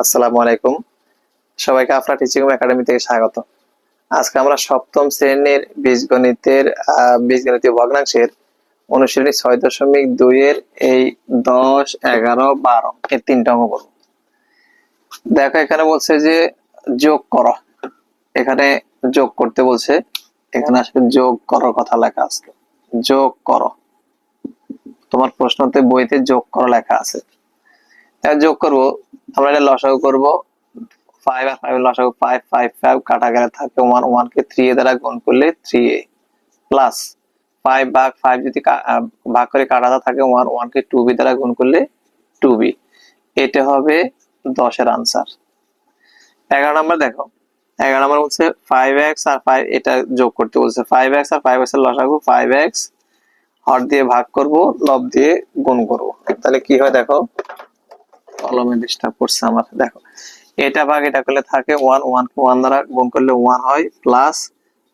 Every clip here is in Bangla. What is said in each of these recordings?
আসসালামু আলাইকুম। সবাইকে আপনার টিচিং একাডেমি থেকে স্বাগত। আজকে আমরা সপ্তম শ্রেণির বীজগণিতের বীজগণিতীয় ভগ্নাংশের অনুশীলনী ছয় দশমিক দুই এর এই দশ, এগারো, বারো এই তিনটা অঙ্ক করব। দেখো এখানে বলছে যে যোগ করো। এখানে যোগ করতে বলছে, এখানে আসলে যোগ করার কথা লেখা আছে। যোগ করো। তোমার প্রশ্নতে বইতে যোগ করো লেখা আছে। যোগ করব। আমরা এটা লসাগু করব। ফাইভ আর ফাইভ লসাগু ফাইভ ফাইভ ফাইভ কাটা গেলে থাকে ওয়ান কে থ্রি এ দ্বারা গুণ করলে থ্রি এ। প্লাস ফাইভ ভাগ ফাইভ যদি ভাগ করে কাটাতে থাকে ওয়ান ওয়ান কে টু বি দ্বারা গুণ করলে টু বি এটা হবে দশের আনসার এগারো নম্বর দেখো। এগারো নম্বর বলছে ফাইভ আর ফাইভ এটা যোগ করতে বলছে। ফাইভ আর ফাইভ এর লসাগু ফাইভ হর দিয়ে ভাগ করব, লব দিয়ে গুণ করব। তাহলে কি হয় দেখো? কলমে ডিস্টার্ব করছে আমার, দেখো। এটা ভাগ, এটা করলে থাকে ওয়ান ওয়ান ওয়ান দ্বারা গুণ করলে ওয়ান হয় plus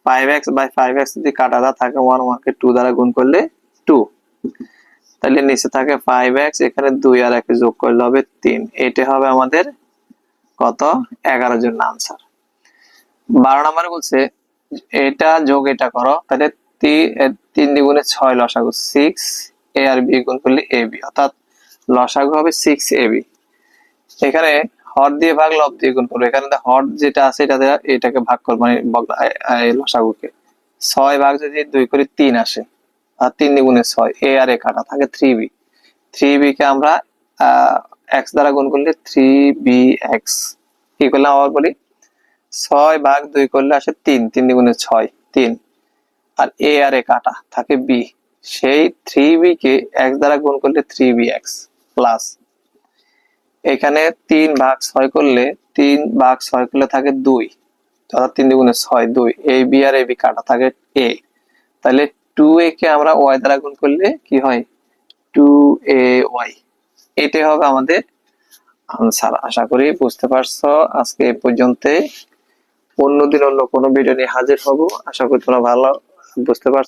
five x by five x যদি কাটাটা থাকে ওয়ান ওয়ান কে টু দ্বারা গুণ করলে টু তাহলে নিচে থাকে ফাইভ এক্স এখানে দুই আর একে যোগ করলে হবে তিন। এটা হবে আমাদের কত? এগারো জন্য আনসার বারো নম্বরে বলছে, এটা যোগ এটা করো, তাহলে তিন দ্বিগুণে ছয় লসাগু সিক্স এ আর বি গুণ করলে এ বি অর্থাৎ লসাগু হবে সিক্স এ বি এখানে হর দিয়ে ভাগ, লব দিয়ে গুণ করব। এখানে হর যেটা আছে, এটা এটাকে ভাগ করব মানে লসাগুকে ছয় ভাগ যদি দুই করে তিন আসে, আর তিন দ্বিগুণে ছয়, এ আর এ কাটা থাকে থ্রি বি থ্রি বি কে আমরা এক্স দ্বারা গুণ করলে থ্রি বি এক্স কি করলাম আবার বলি? ছয় ভাগ দুই করলে আসে তিন তিন দ্বিগুণে ছয়, তিন। আর এ আর এ কাটা, থাকে বি সেই থ্রি বি কে এক্স দ্বারা গুণ করলে থ্রি বি এক্স প্লাস এখানে তিন ভাগ ছয় করলে তিন ভাগ ছয় করলে থাকে দুই। অর্থাৎ তিন দুগুণে ছয়, দুই। এ, বি আর এ, বি কাটা থাকে এ। তাহলে টু এ কে আমরা ওয়াই দ্বারা গুণ করলে কি হয়? টু এ ওয়াই এটাই হবে আমাদের আনসার আশা করি বুঝতে পারছ। আজকে এই পর্যন্ত অন্যদিন অন্য কোনো ভিডিও নিয়ে হাজির হব। আশা করি তোমরা ভালো বুঝতে পারছ।